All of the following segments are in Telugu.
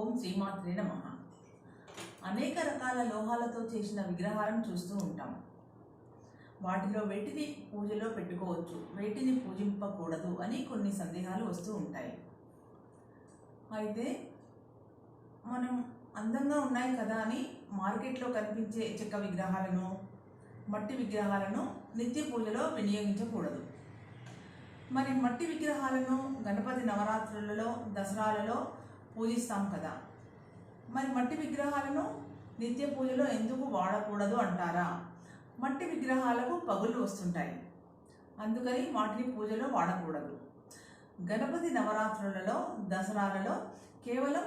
ఓం శ్రీమాత్రే నమ. అనేక రకాల లోహాలతో చేసిన విగ్రహాలను చూస్తూ ఉంటాం. వాటిలో వెటిని పూజలో పెట్టుకోవచ్చు వేటిని పూజింపకూడదు అని కొన్ని సందేహాలు వస్తూ ఉంటాయి. అయితే మనం అందంగా ఉన్నాయి కదా అని మార్కెట్లో కనిపించే చెక్క విగ్రహాలను మట్టి విగ్రహాలను నిత్య పూజలో వినియోగించకూడదు. మరి మట్టి విగ్రహాలను గణపతి నవరాత్రులలో దసరాలలో పూజిస్తాం కదా. మరి మట్టి విగ్రహాలను నిత్య పూజలో ఎందుకు వాడకూడదు అంటారా? మట్టి విగ్రహాలకు పగుళ్ళు వస్తుంటాయి. అందుకని వాటిని పూజలో వాడకూడదు. గణపతి నవరాత్రులలో దసరాలలో కేవలం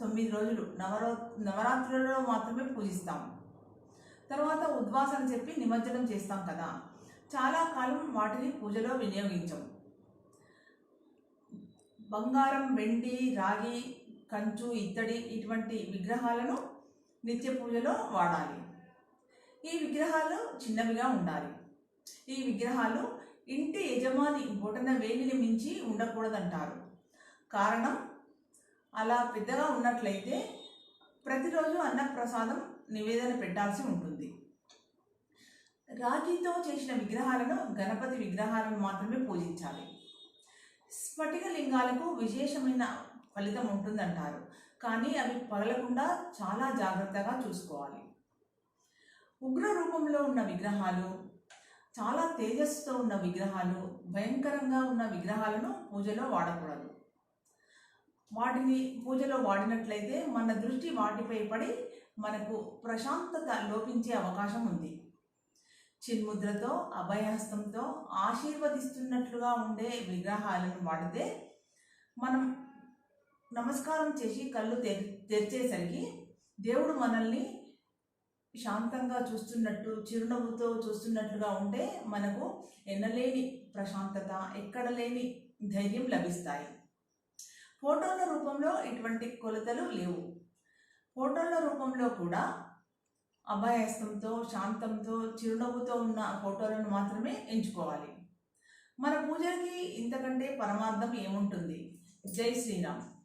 తొమ్మిది రోజులు నవరో నవరాత్రులలో మాత్రమే పూజిస్తాం. తర్వాత ఉద్వాసన చెప్పి నిమజ్జనం చేస్తాం కదా. చాలా కాలం వాటిని పూజలో వినియోగించాం. బంగారం వెండి రాగి కంచు ఇత్తడి ఇటువంటి విగ్రహాలను నిత్య పూజలో వాడాలి. ఈ విగ్రహాలు చిన్నవిగా ఉండాలి. ఈ విగ్రహాలు ఇంటి యజమాని బొటన వేలిని మించి ఉండకూడదంటారు. కారణం అలా పెద్దగా ఉన్నట్లయితే ప్రతిరోజు అన్నప్రసాదం నివేదన పెట్టాల్సి ఉంటుంది. రాగితో చేసిన విగ్రహాలను గణపతి విగ్రహాలను మాత్రమే పూజించాలి. స్ఫటిక లింగాలకు విశేషమైన ఫలితం ఉంటుందంటారు. కానీ అవి పగలకుండా చాలా జాగ్రత్తగా చూసుకోవాలి. ఉగ్ర రూపంలో ఉన్న విగ్రహాలు చాలా తేజస్సుతో ఉన్న విగ్రహాలు భయంకరంగా ఉన్న విగ్రహాలను పూజలో వాడకూడదు. వాటిని పూజలో వాడినట్లయితే మన దృష్టి వాటిపై పడి మనకు ప్రశాంతత లోపించే అవకాశం ఉంది. చిన్ముద్రతో అభయహస్తంతో ఆశీర్వదిస్తున్నట్లుగా ఉండే విగ్రహాలను వాడితే మనం నమస్కారం చేసి కళ్ళు తెరి తెరిచేసరికి దేవుడు మనల్ని శాంతంగా చూస్తున్నట్టు చిరునవ్వుతో చూస్తున్నట్లుగా ఉంటే మనకు ఎన్నలేని ప్రశాంతత ఎక్కడ లేని ధైర్యం లభిస్తాయి. ఫోటోల రూపంలో ఇటువంటి కొలతలు లేవు. ఫోటోల రూపంలో కూడా అభయస్తంతో శాంతంతో చిరునవ్వుతో ఉన్న ఫోటోలను మాత్రమే ఎంచుకోవాలి. మన పూజకి ఇంతకంటే పరమార్థం ఏముంటుంది? జై శ్రీరామ్.